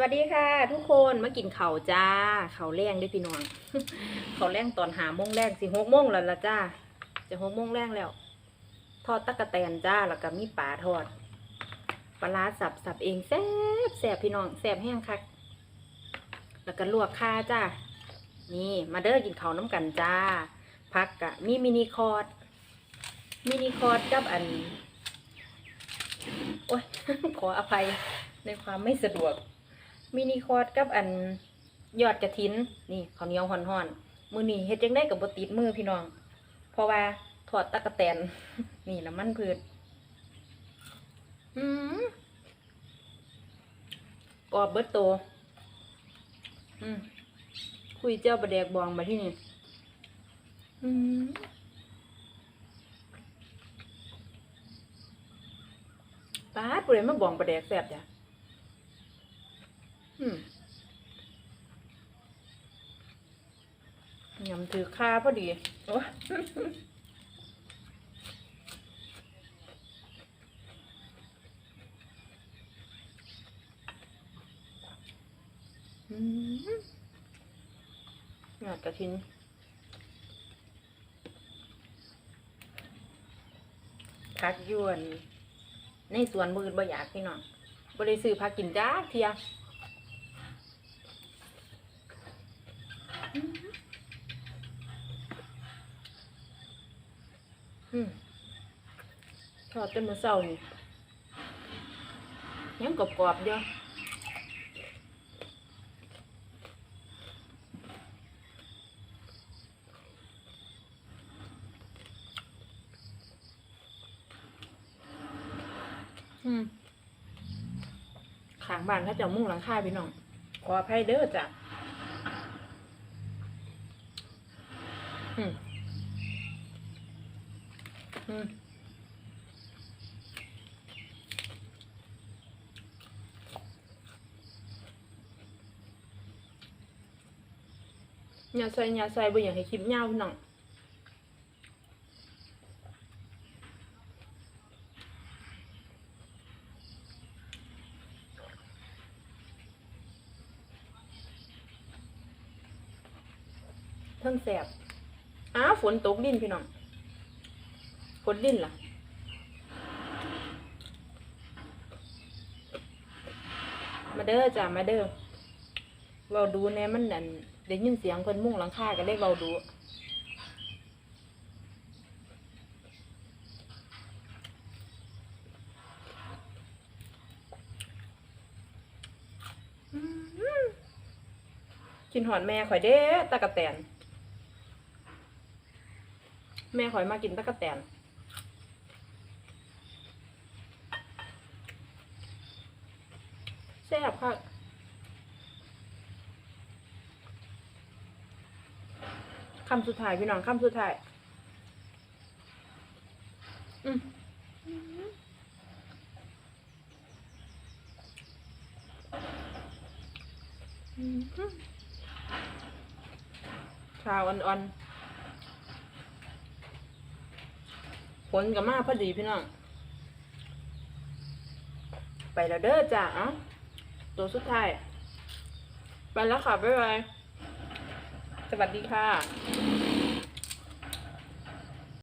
วัสดีค่ะ ทุกคนมากินเข้าจ้าเข้าแรงด้วยพี่น้องเข้าแรงตอนหาโมงแรงสิหกโมงแล้วละจ้า จะหกโมงแรงแล้ว ทอดตะกะแตนจ้าแล้วก็มีปลาทอดปลาร้าสับสับเองแซ่บแซ่บพี่น้องแซ่บแห้งคักแล้วก็ลวกข้าจ้านี่มาเด้อกินเขาน้ำกันจ้าพักกะมีมินิคอร์ดมินิคอร์ดกับอันโอ้ยขออภัยในความไม่สะดวก มินิคอร์ดกับอันยอดกระถิน นี่ข้าวเหนียวห่อนๆมือนี่เฮ็ดจังได้กับบติดมือพี่น้อง เพราะว่าถอดตะกะแตน นี่ละมันพืชอืมกรอบเบิดโต อืมคุยเจ้าประแดกบองมาที่นี่ อืมป้าดปุเรมาบองประแดกแซ่บจ้ะ ยำถือค่าพอดีโอ้อืมหยอดกระทินพักยวน ในสวนมือบ่อยากพี่น้องบ่ได้ซื้อพักกินจ้าเทีย อืมทอดจนมือเศร้านี่ยังกรอบๆเดียวอืมขางบ้านถ้าจะมุ่งหลังคาพี่น้อง ขออภัยเด้อจ้ะอืม ย่าใส่อย่าใส่บ่อยากให้คลิปยาวพี่น้องเพิ่งแสบอ้าฝนตกดินพี่น้อง ฝนดิ้นล่ะ มาเด้อจ้ะมาเด้อเว้าดูแน่มันนั่นได้ยินเสียงเพิ่นมุ่งหลังคาก็เลยเว้าดูกินหอดแม่ข่อยเด้ตะกะแตน แม่ข่อยมากินตะกะแตน แซ่บค่ะคำสุดท้ายพี่น้องคำสุดท้ายอืมอืมชาวอ่อนๆผลกับมาพอดีพี่น้อง ไปแล้วเด้อจ้ะเอ้า ตัวสุดท้าย ไปแล้วค่ะ บ๊ายบาย สวัสดีค่ะ